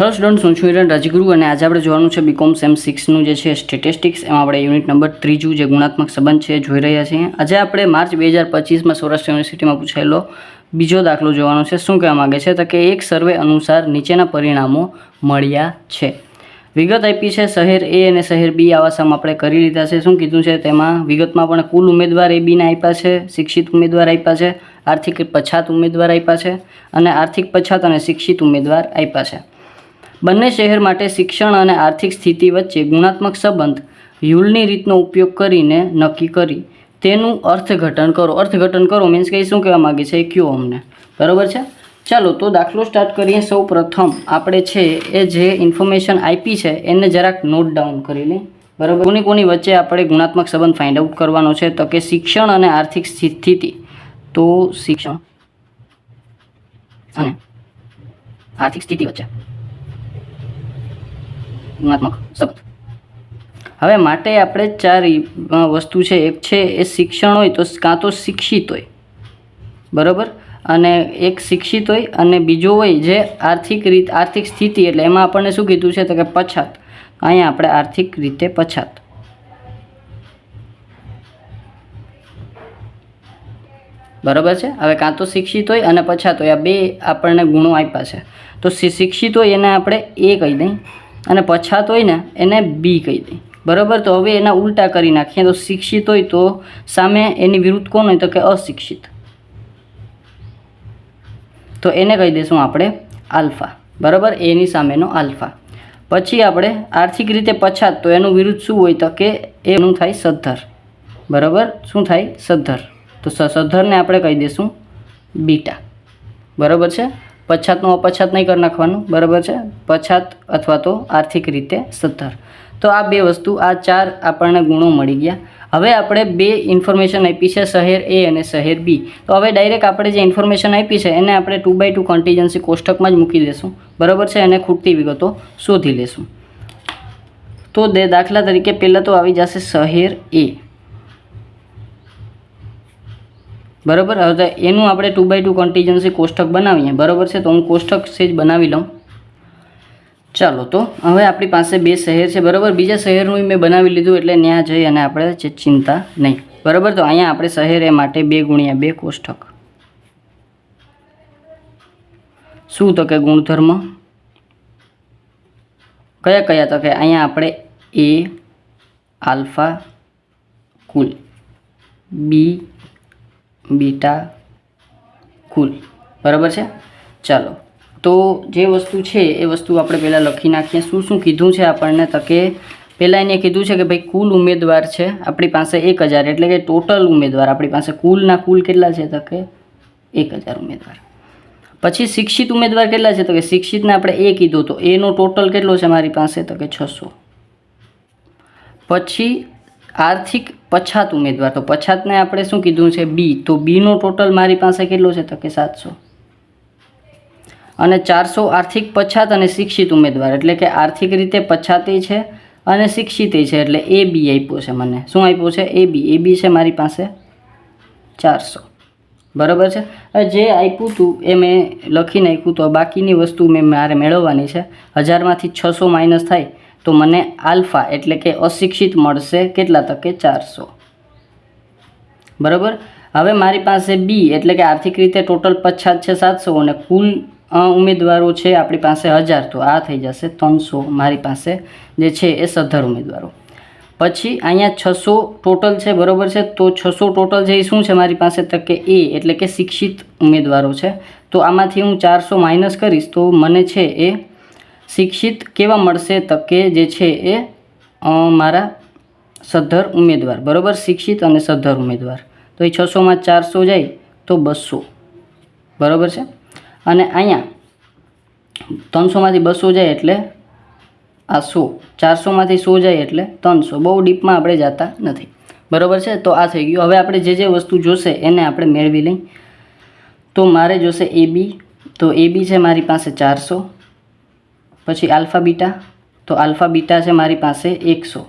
Hello students હું છું હિરણ રાજગુરુ અને આજે આપણે જોવાનું છે બીકોમ સેમ સિક્સનું જે છે સ્ટેટિસ્ટિક્સ એમાં આપણે યુનિટ નંબર ત્રીજું જે ગુણાત્મક સંબંધ છે જોઈ રહ્યા છીએ. આજે આપણે માર્ચ બે હજાર પચીસમાં સૌરાષ્ટ્ર યુનિવર્સિટીમાં પૂછાયેલો બીજો દાખલો જોવાનો છે. શું કહેવા માગે છે? તો કે એક સર્વે અનુસાર નીચેના પરિણામો મળ્યા છે. વિગત આપી છે શહેર એ અને શહેર બી આવાસામાં આપણે કરી લીધા છે. શું કીધું છે? તેમાં વિગતમાં પણ કુલ ઉમેદવાર એ બીને આપ્યા છે, શિક્ષિત ઉમેદવાર આપ્યા છે, આર્થિક પછાત ઉમેદવાર આપ્યા છે અને આર્થિક પછાત અને શિક્ષિત ઉમેદવાર આપ્યા છે. બંને શહેર માટે શિક્ષણ અને આર્થિક સ્થિતિ વચ્ચે ગુણાત્મક સંબંધ યુલની રીતનો ઉપયોગ કરીને નક્કી કરી તેનું અર્થઘટન કરો. અર્થઘટન કરો મીન્સ કે શું કહેવા માગે છે? એ કયો અમને? બરાબર છે? ચાલો, તો દાખલો સ્ટાર્ટ કરીએ. સૌ પ્રથમ આપણે છે એ જે ઇન્ફોર્મેશન આપી છે, એને જરાક નોટ ડાઉન કરી લઈ બરાબર? કોની કોની વચ્ચે આપણે ગુણાત્મક સંબંધ ફાઇન્ડ આઉટ કરવાનો છે? તો કે શિક્ષણ અને આર્થિક સ્થિતિ. તો શિક્ષણ અને આર્થિક સ્થિતિ વચ્ચે. ગુણાત્મક શબ્દ. હવે માટે આપણે ચાર વસ્તુ છે. એક છે એ શિક્ષણ હોય તો કાં તો શિક્ષિત હોય. બરાબર? અને એક શિક્ષિત હોય અને બીજો હોય જે આર્થિક રીત, આર્થિક સ્થિતિ એટલે એમાં આપણને શું કીધું છે? તો કે પછાત. અહીંયા આપણે આર્થિક રીતે પછાત. બરાબર છે? હવે કાં તો શિક્ષિત હોય અને પછાત હોય. આ બે આપણને ગુણો આપ્યા છે. તો શિક્ષિત હોય એને આપણે એ કહી દઈએ અને પછાત હોય ને, એને બી કહી દઈ બરાબર? તો હવે એના ઉલટા કરી નાખીએ. તો શિક્ષિત હોય તો સામે એની વિરુદ્ધ કોણ હોય તો કે અશિક્ષિત. તો એને કહી દઈશું આપણે આલ્ફા. બરાબર? એની સામેનો આલ્ફા. પછી આપણે આર્થિક રીતે પછાત, તો એનું વિરુદ્ધ શું હોય તો કે એનું થાય સદ્ધર. બરાબર? શું થાય? સદ્ધર. તો સદ્ધરને આપણે કહી દઈશું બીટા. બરાબર છે? પછાતનું અપછાત નહીં કરી નાખવાનું, બરાબર છે? પછાત અથવા તો આર્થિક રીતે સત્તર. તો આ બે વસ્તુ, આ ચાર આપણને ગુણો મળી ગયા. હવે આપણે બે ઇન્ફોર્મેશન આપી છે, શહેર એ અને શહેર બી તો હવે ડાયરેક્ટ આપણે જે ઇન્ફોર્મેશન આપી છે, એને આપણે ટુ બાય ટુ કોન્ટીજન્સી કોષ્ટકમાં જ મૂકી દેશું. બરાબર છે? અને ખૂટતી વિગતો શોધી લેશું. તો દે દાખલા તરીકે પહેલાં તો આવી જશે શહેર એ બરાબર? હવે એનું આપણે ટુ બાય ટુ કન્ટીજન્સી કોષ્ટક બનાવીએ. બરાબર છે? તો હું કોષ્ટક સેજ બનાવી લઉં. ચાલો તો, હવે આપણી પાસે બે શહેર છે. બરાબર? બીજા શહેરનું મેં બનાવી લીધું એટલે ત્યાં જઈ અને આપણે જે ચિંતા નહીં. બરાબર? તો અહીંયા આપણે શહેર એ માટે બે ગુણ્યા બે કોષ્ટક. શું તો કે ગુણધર્મ? કયા કયા તો કે અહીંયા આપણે એ આલ્ફા, કુલ બી બીટા કુલ. બરાબર છે? ચાલો. તો જે વસ્તુ છે, એ વસ્તુ આપણે પહેલાં લખી નાખીએ. શું શું કીધું છે આપણને? તો કે પહેલાં એને કીધું છે કે ભાઈ કુલ ઉમેદવાર છે, આપણી પાસે એક હજાર. એટલે કે ટોટલ ઉમેદવાર. આપણી પાસે કુલના કુલ કેટલા છે? તો કે એક હજાર ઉમેદવાર. પછી શિક્ષિત ઉમેદવાર કેટલા છે? તો કે શિક્ષિતને આપણે એ કીધું. તો એનો ટોટલ કેટલો છે મારી પાસે? તો કે છસો. પછી આર્થિક પછાત ઉમેદવાર. તો પછાતને આપણે શું કીધું છે? બી. તો બીનો ટોટલ મારી પાસે કેટલો છે? તો કે સાતસો. અને ચારસો આર્થિક પછાત અને શિક્ષિત ઉમેદવાર. એટલે કે આર્થિક રીતે પછાતી છે અને શિક્ષિત છે. એટલે એ બી આપ્યો છે મને. શું આપ્યો છે? એ બી. એ બી છે મારી પાસે ચારસો. બરાબર છે? જે આપ્યું હતું એ મેં લખી નાખ્યું. તો બાકીની વસ્તુ મેં મારે મેળવવાની છે. હજારમાંથી છસો માઇનસ થાય તો મને આલ્ફા એટલે કે અશિક્ષિત મળશે કેટલા તકે ચારસો. બરાબર? હવે મારી પાસે બી એટલે કે આર્થિક રીતે ટોટલ પછાત છે સાતસો અને કુલ ઉમેદવારો છે આપણી પાસે હજાર. તો આ થઈ જશે ત્રણસો મારી પાસે જે છે એ સત્તર ઉમેદવારો. પછી અહીંયા છસો ટોટલ છે, બરાબર છે? તો છસો ટોટલ છે એ શું છે મારી પાસે તો કે એ એટલે કે શિક્ષિત ઉમેદવારો છે. તો આમાંથી હું ચારસો માઇનસ કરીશ તો મને છે એ શિક્ષિત કેવા મળશે તો કે જે છે એ મારા સદ્ધર ઉમેદવાર. બરાબર? શિક્ષિત અને સદ્ધર ઉમેદવાર. તો એ છસોમાં ચારસો જાય તો બસો. બરાબર છે? અને અહીંયા ત્રણસોમાંથી બસો જાય એટલે આ સો. ચારસોમાંથી સો જાય એટલે ત્રણસો. બહુ ડીપમાં આપણે જતા નથી. બરાબર છે? તો આ થઈ ગયું. હવે આપણે જે જે વસ્તુ જોશે એને આપણે મેળવી લઈ. તો મારે જોશે એ બી. તો એ બી છે મારી પાસે ચારસો. પછી આલ્ફા બીટા. તો આલ્ફા બીટા છે મારી પાસે એકસો.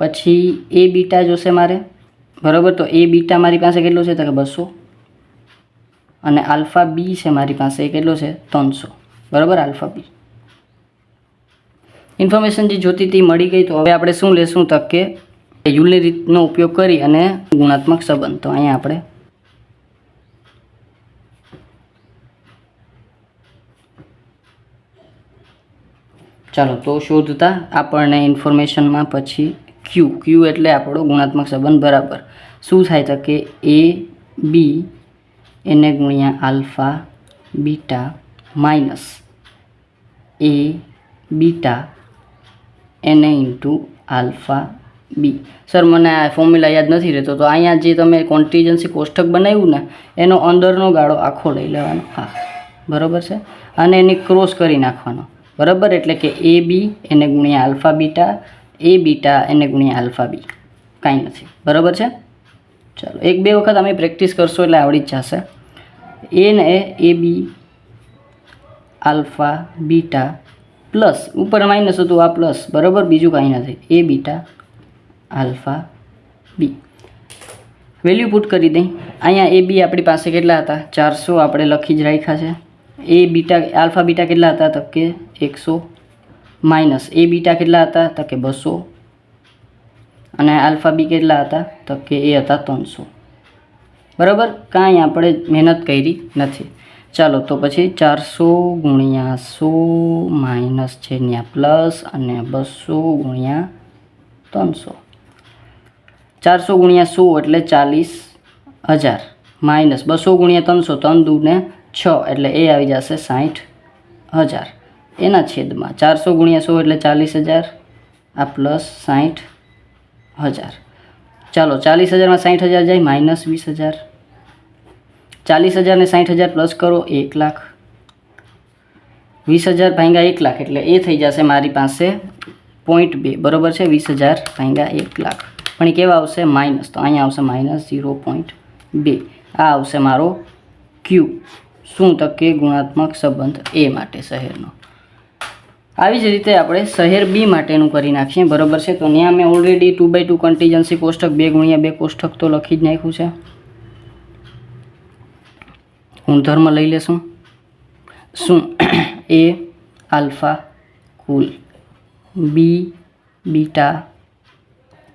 પછી એ બીટા જોશે મારે. બરાબર? તો એ બીટા મારી પાસે કેટલો છે? તો કે બસો. અને આલ્ફા બી છે મારી પાસે એ કેટલો છે? ત્રણસો. બરાબર? આલ્ફા બી. ઇન્ફોર્મેશન જે જોતી હતી મળી ગઈ. તો હવે આપણે શું લેશું તક? કે યુલની રીતનો ઉપયોગ કરી અને ગુણાત્મક સંબંધ. તો અહીંયા આપણે ચાલો, તો શોધતા આપણને ઇન્ફોર્મેશનમાં પછી ક્યુ ક્યુ એટલે આપણો ગુણાત્મક સંબંધ બરાબર. શું થાય તો કે એ બી એને ગુણ્યા alpha, beta minus A beta, એને ઇન્ટુ આલ્ફા બી સર, મને આ ફોર્મ્યુલા યાદ નથી રહેતો, તો અહીંયા જે તમે કોન્ટીજન્સી કોષ્ટક બનાવ્યું ને, એનો અંદરનો ગાળો આખો લઈ લેવાનો. હા, બરાબર છે? અને એને ક્રોસ કરી નાખવાનો. બરાબર? એટલે કે એ બી એને ગુણ્યા આલ્ફા બીટા, એ બીટા એને ગુણ્યા આલ્ફા બી. કાંઈ નથી. બરાબર છે? ચાલો, એક બે વખત અમે પ્રેક્ટિસ કરશો એટલે આવડી જ જશે. A A B, alpha beta plus, ઉપર માઇનસ હતું આ પ્લસ, બરાબર? બીજું કાંઈ નથી. A beta, alpha B. Value put કરી દઈ. અહીંયા એ બી આપણી પાસે કેટલા હતા? ચારસો, આપણે લખી જ રાખ્યા છે. એ બીટા આલ્ફા બીટા કેટલા હતા તો કે એકસો માઇનસ એ બીટા કેટલા હતા તો કે બસો અને આલ્ફા બી કેટલા હતા તો કે એ હતા ત્રણસો. બરાબર? કાંઈ આપણે મહેનત કરી નથી. ચાલો, તો પછી ચારસો ગુણ્યા સો માઇનસ છે ત્યાં પ્લસ અને બસો ગુણ્યા ત્રણસો. ચારસો ગુણ્યા સો એટલે ચાલીસ હજાર. માઇનસ બસો ગુણ્યા ત્રણસો, ત્રણ દૂને છ એટલે એ આવી જશે સાઠ હજાર. એના છેદમાં ચારસો ગુણ્યા સો એટલે ચાલીસ હજાર. આ પ્લસ સાઠ હજાર. ચાલો ચાલીસ હજારમાં સાઠ હજાર જાય માઇનસ વીસ હજાર. ચાલીસ હજારને સાઠ હજાર પ્લસ કરો, એક લાખ. વીસ હજાર ભાંગા એક લાખ એટલે એ થઈ જશે મારી પાસે પોઈન્ટ બે. બરોબર છે? વીસ હજાર ભાંગા એક લાખ. પણ એ કેવા આવશે? માઇનસ તો અહીંયા આવશે માઇનસ ઝીરો પોઈન્ટ બે. આ આવશે મારો ક્યુ શું તકે ગુણાત્મક સંબંધ એ માટે શહેરનો? આવી જ રીતે આપણે શહેર બી માટેનું કરી નાખીએ. બરોબર છે? તો ત્યાં મેં already two by two contingency કોષ્ટક, બે ગુણ્યા બે કોષ્ટક તો લખી જ નાખ્યું છે. ગુણધર્મ લઈ લેશું. શું? એ, આલ્ફા, કુલ. બી બીટા,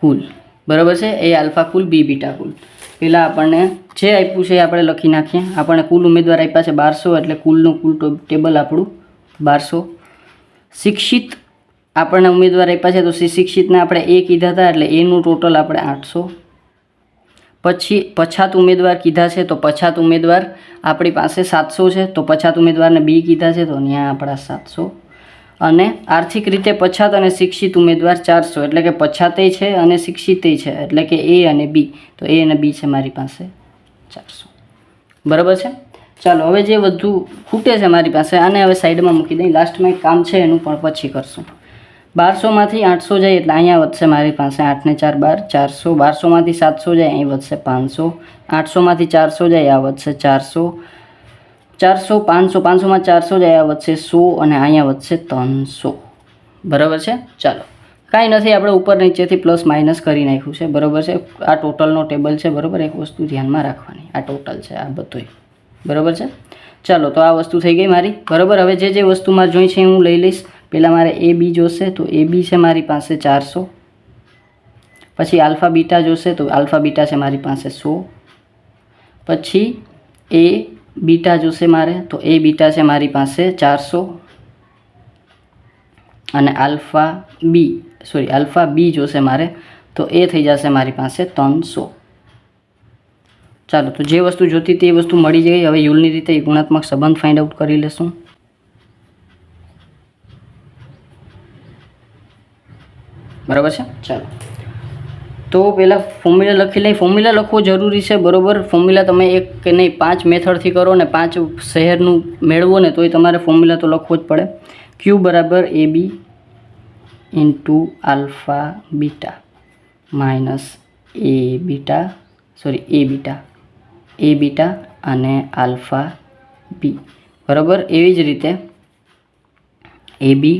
કુલ. બરાબર છે? એ આલ્ફા કુલ બી બીટા કુલ. પહેલાં આપણને જે આપ્યું છે એ આપણે લખી નાખીએ. આપણે કુલ ઉમેદવાર આપ્યા છે બારસો, એટલે કુલનું કુલ ટેબલ આપણું બારસો. શિક્ષિત આપણને ઉમેદવાર આપ્યા છે, તો શિક્ષિતને આપણે એ કીધા હતા, એટલે એનું ટોટલ આપણે આઠસો. પછી પછાત ઉમેદવાર કીધા છે, તો પછાત ઉમેદવાર આપણી પાસે સાતસો છે, તો પછાત ઉમેદવારને બી કીધા છે, તો ત્યાં આપણા સાતસો. અને આર્થિક રીતે પછાત અને શિક્ષિત ઉમેદવાર ચારસો, એટલે કે પછાતે છે અને શિક્ષિતે છે, એટલે કે એ અને બી. તો એ અને બી છે મારી પાસે. ચારસો. બરાબર છે? ચાલો, હવે જે બધું ખૂટે છે મારી પાસે, આને હવે સાઈડમાં મૂકી દઈ. લાસ્ટમાં એક કામ છે, એનું પણ પછી કરશું. બારસોમાંથી આઠસો જાય એટલે અહીંયા વધશે મારી પાસે આઠને ચાર બાર, ચારસો. બારસોમાંથી સાતસો જાય, અહીં વધશે પાંચસો. આઠસોમાંથી ચારસો જાય, આ વધશે ચારસો. ચારસો, પાંચસો, પાંચસોમાં ચારસો જાય, આ વધશે સો અને અહીંયા વધશે ત્રણસો. બરાબર છે? ચાલો. કાંઈ નથી, આપણે ઉપર નીચેથી પ્લસ માઇનસ કરી નાખ્યું છે. બરાબર છે? આ ટોટલનો ટેબલ છે, બરાબર? એક વસ્તુ ધ્યાનમાં રાખવાની. આ ટોટલ છે, આ બધુંય. બરાબર છે? ચાલો, તો આ વસ્તુ થઈ ગઈ મારી. બરાબર? હવે જે જે વસ્તુ મારે જોઈ છે હું લઈ લઈશ. પહેલાં મારે એ બી જોશે, તો એ બી છે મારી પાસે ચારસો. પછી આલ્ફા, બીટા જોશે, તો આલ્ફા, બીટા છે મારી પાસે સો. પછી એ બીટા જોશે મારે, તો એ બીટા છે મારી પાસે ચારસો. અને alpha B sorry, alpha B જોશે મારે, તો એ થઈ જશે મારી પાસે ત્રણસો. ચાલો, તો જે વસ્તુ જોતી એ વસ્તુ મળી ગઈ. હવે યુલની રીતે ગુણાત્મક સંબંધ ફાઇન્ડ આઉટ કરી લેશું. બરાબર છે? ચાલો. તો પહેલાં ફોર્મ્યુલા લખી લઈ. ફોર્મ્યુલા લખવો જરૂરી છે, બરાબર? ફોર્મ્યુલા તમે એક કે નહીં, પાંચ મેથડથી કરો ને પાંચ શહેરનું મેળવો ને, તોય તમારે ફોર્મ્યુલા તો લખવો જ પડે. ક્યુ બરાબર A B into alpha beta minus A beta sorry A beta A beta અને આલ્ફા બી બરાબર? એવી જ રીતે એ બી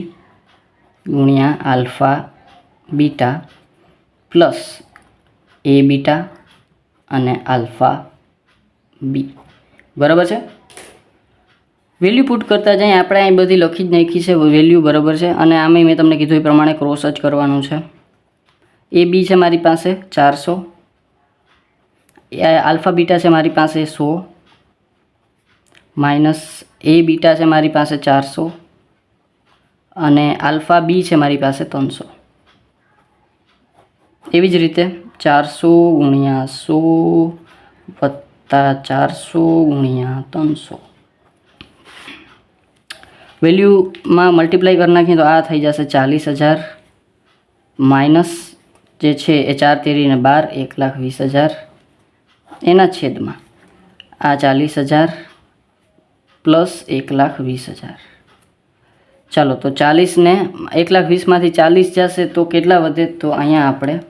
ગુણ્યા alpha beta plus A beta અને આલ્ફા બી બરાબર છે? વેલ્યુ પુટ કરતાં જઈએ આપણે અહીં બધી લખી જ નાખી છે, વેલ્યુ બરાબર છે. અને આમાં મેં તમને કીધું એ પ્રમાણે ક્રોસ જ કરવાનું છે. એ બી છે મારી પાસે ચારસો. આલ્ફા બીટા છે મારી પાસે સો. માઇનસ એ બીટા છે મારી પાસે ચારસો. અને આલ્ફા બી છે મારી પાસે ત્રણસો. એવી જ રીતે ચારસો ગુણ્યા સો વત્તા ચારસો ગુણ્યા ત્રણસો. વેલ્યુમાં મલ્ટીપ્લાય કરી નાખીએ તો આ થઈ જશે ચાલીસ હજાર માઇનસ જે છે એ ચાર તેરીને બાર, એક લાખ વીસ હજાર. એના છેદમાં આ ચાલીસ હજાર પ્લસ એક લાખ વીસ હજાર. ચાલો, તો ચાલીસને એક લાખ વીસમાંથી ચાલીસ જશે તો કેટલા વધે? તો અહીંયા આપણે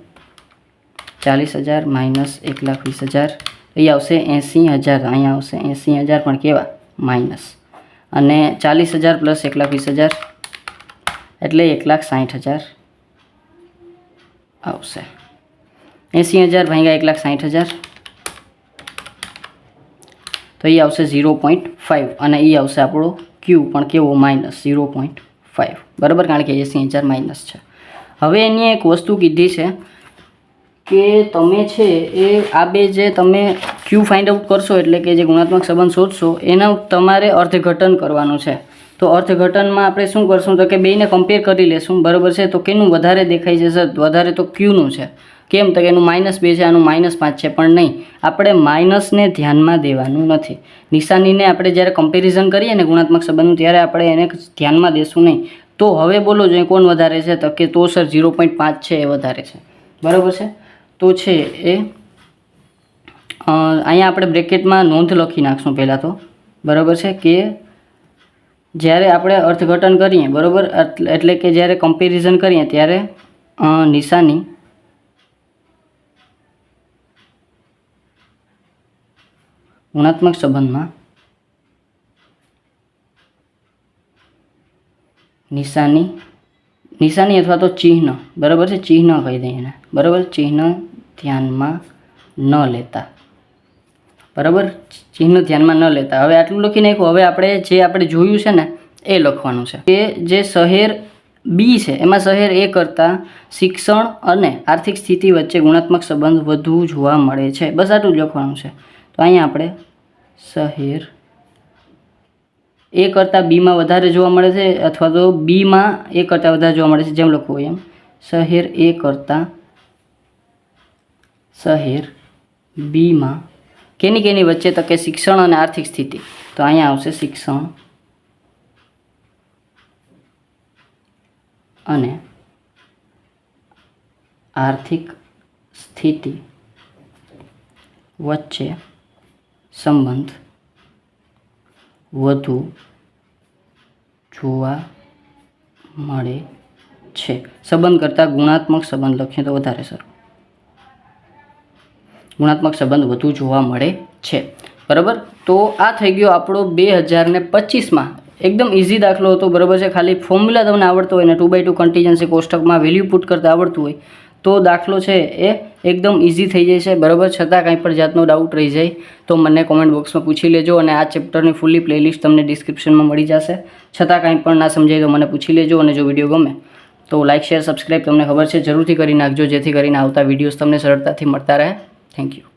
ચાલીસ હજાર માઇનસ એક લાખ વીસ હજાર. અહીં આવશે એંસી હજાર, અહીંયા આવશે એંસી હજાર, પણ કેવા? માઇનસ અને ચાલીસ હજાર પ્લસ એક લાખ વીસ હજાર. એટલે એક લાખ સાઠ હજાર. આવશે. એંસી હજાર ભાગ્યા એક લાખ સાઠ હજાર. તો એ આવશે ઝીરો પોઈન્ટ ફાઇવ અને એ આવશે આપણો ક્યુ, પણ કેવો માઇનસ ઝીરો પોઈન્ટ ફાઇવ બરાબર? કારણ કે એંસી હજાર માઇનસ છે. હવે એની એક વસ્તુ કીધી છે કે તમે છે એ આ બે જે તમે ક્યુ ફાઇન્ડ આઉટ કરશો એટલે કે જે ગુણાત્મક સંબંધ શોધશો, એનું તમારે અર્થઘટન કરવાનું છે. તો અર્થઘટનમાં આપણે શું કરશું? તો કે બેયને કમ્પેર કરી લેશું. બરાબર છે? તો કેનું વધારે દેખાય છે સર વધારે તો ક્યુનું છે. કેમ? તો કે એનું માઇનસ બે છે, આનું માઇનસ પાંચ છે. પણ નહીં. આપણે માઇનસને ધ્યાનમાં દેવાનું નથી. નિશાનીને આપણે જ્યારે કમ્પેરિઝન કરીએ ને ગુણાત્મક સંબંધનું, ત્યારે આપણે એને ધ્યાનમાં દેશું નહીં. તો હવે બોલો જોઈએ કોણ વધારે છે? તો કે તો સર ઝીરો પોઈન્ટ પાંચ છે એ વધારે છે. બરાબર છે? તો છે એ. અહીંયા આપણે બ્રેકેટમાં નોંધ લખી નાખશું પહેલાં તો. બરાબર છે? કે જ્યારે આપણે અર્થઘટન કરીએ, બરાબર? એટલે કે જ્યારે કમ્પેરિઝન કરીએ, ત્યારે નિશાની ગુણાત્મક સંબંધમાં નિશાની નિશાની અથવા તો ચિહ્ન. બરાબર છે? ચિહ્ન કહી દઈએ એને. બરાબર? ચિહ્ન ધ્યાનમાં ન લેતા. બરાબર? ચિહ્ન ધ્યાનમાં ન લેતા. હવે આટલું લખી નાખ્યું હવે આપણે જે આપણે જોયું છે ને, એ લખવાનું છે. કે જે શહેર બી છે, એમાં શહેર એ કરતાં શિક્ષણ અને આર્થિક સ્થિતિ વચ્ચે ગુણાત્મક સંબંધ વધુ જોવા મળે છે. બસ આટલું જ લખવાનું છે. તો અહીંયા આપણે શહેર એ કરતાં બીમાં વધારે જોવા મળે છે અથવા તો બીમાં એ કરતાં વધારે જોવા મળે છે. જેમ લખવું હોય એમ. શહેર એ કરતાં શહેર બીમાં કેની કેની વચ્ચે તો કે શિક્ષણ અને આર્થિક સ્થિતિ? તો અહીંયા આવશે શિક્ષણ અને આર્થિક સ્થિતિ વચ્ચે સંબંધ. વધુ જોવા મળે છે. સંબંધ કરતાં ગુણાત્મક સંબંધ લખીએ તો વધારે સારું. ગુણાત્મક સંબંધ વધુ જોવા મળે છે. બરાબર? તો આ થઈ ગયો આપણો બે હજાર ને પચીસમાં. એકદમ ઇઝી દાખલો હતો, બરાબર છે? ખાલી ફોર્મ્યુલા તમને આવડતો હોય ને ટુ બાય ટુ કન્ટીજન્સી કોષ્ટકમાં વેલ્યુ પુટ કરતાં આવડતું હોય તો દાખલો છે એ એકદમ ઇઝી થઈ જાય છે. બરાબર? છતાં કાંઈ પણ જાતનો ડાઉટ રહી જાય. તો મને કોમેન્ટ બોક્સમાં પૂછી લેજો અને આ ચેપ્ટરની ફૂલી પ્લેલિસ્ટ તમને ડિસ્ક્રિપ્શનમાં મળી જશે. છતાં કાંઈ પણ ના સમજાય તો મને પૂછી લેજો અને જો વીડિયો ગમે તો લાઇક શેર સબસ્ક્રાઈબ તમને ખબર છે. જરૂરથી કરી નાખજો જેથી કરીને આવતા વિડીયોઝ તમને સરળતાથી મળતા રહે. Thank you